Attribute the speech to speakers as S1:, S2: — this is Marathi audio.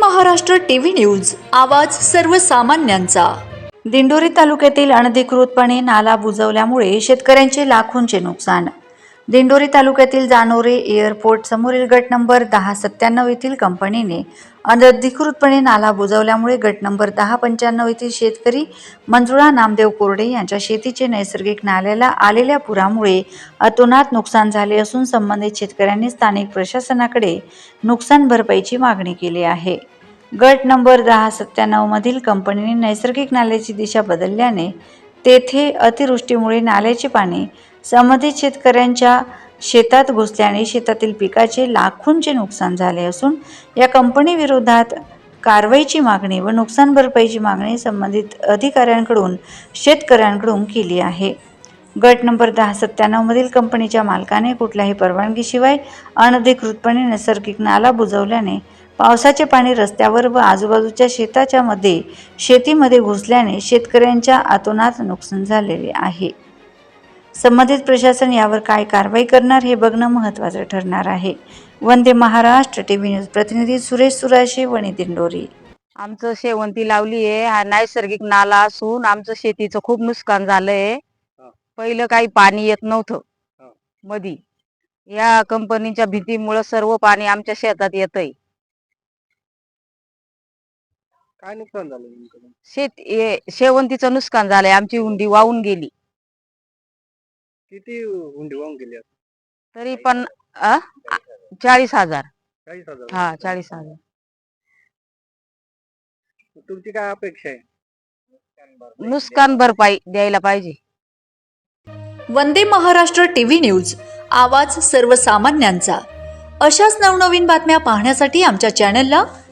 S1: Maharashtra TV news. आवाज सर्वसामान्यांचा. दिंडोरी तालुक्यातील अनधिकृतपणे नाला बुजवल्यामुळे शेतकऱ्यांचे लाखोंचे नुकसान. दिंडोरी तालुक्यातील जानोरे एअरपोर्ट समोरील गट नंबर दहा सत्त्याण्णव येथील कंपनीने अनधिकृतपणे नाला बुजवल्यामुळे गट नंबर दहा पंच्याण्णव येथील शेतकरी मंजुळा नामदेव कोरडे यांच्या शेतीचे नैसर्गिक नाल्याला आलेल्या पुरामुळे अतोनात नुकसान झाले असून संबंधित शेतकऱ्यांनी स्थानिक प्रशासनाकडे नुकसान भरपाईची मागणी केली आहे. गट नंबर दहा सत्त्याण्णव मधील कंपनीने नैसर्गिक नाल्याची दिशा बदलल्याने तेथे अतिवृष्टीमुळे नाल्याचे पाणी संबंधित शेतकऱ्यांच्या शेतात घुसल्याने शेतातील पिकाचे लाखोंचे नुकसान झाले असून या कंपनीविरोधात कारवाईची मागणी व नुकसान भरपाईची मागणी संबंधित अधिकाऱ्यांकडून शेतकऱ्यांकडून केली आहे. गट नंबर दहा सत्त्याण्णवमधील कंपनीच्या मालकाने कुठल्याही परवानगीशिवाय अनधिकृतपणे नैसर्गिक नाला बुजवल्याने पावसाचे पाणी रस्त्यावर व आजूबाजूच्या शेताच्या मध्ये शेतीमध्ये घुसल्याने शेतकऱ्यांच्या आतोनात नुकसान झालेले आहे. संबंधित प्रशासन यावर काय कारवाई करणार हे बघणं महत्त्वाचं ठरणार आहे. वंदे महाराष्ट्र टीव्ही न्यूज प्रतिनिधी सुरेश सुराशे वणी दिंडोरी.
S2: आमचं शेवंती लावली आहे हा नैसर्गिक नाला असून आमचं शेतीचं खूप नुकसान झालंय. पहिलं काही पाणी येत नव्हतं. मधी. या कंपनीच्या भीतीमुळे सर्व पाणी आमच्या शेतात येतंय.
S3: काय नुकसान झालं नेमकं?
S2: शेत हे- शेवंतीचं नुकसान झालंय. आमची हुंडी वाहून गेली.
S3: किती हुंडी वाहून गेली आता?
S2: तरी पण हजार.
S3: चाळीस हजार
S2: हा चाळीस हजार.
S3: तुमची काय अपेक्षा आहे?
S2: नुकसान भरपाई द्यायला पाहिजे.
S1: वंदे महाराष्ट्र टीव्ही न्यूज आवाज सर्वसामान्यांचा. अशाच नवनवीन बातम्या पाहण्यासाठी आमच्या चॅनलला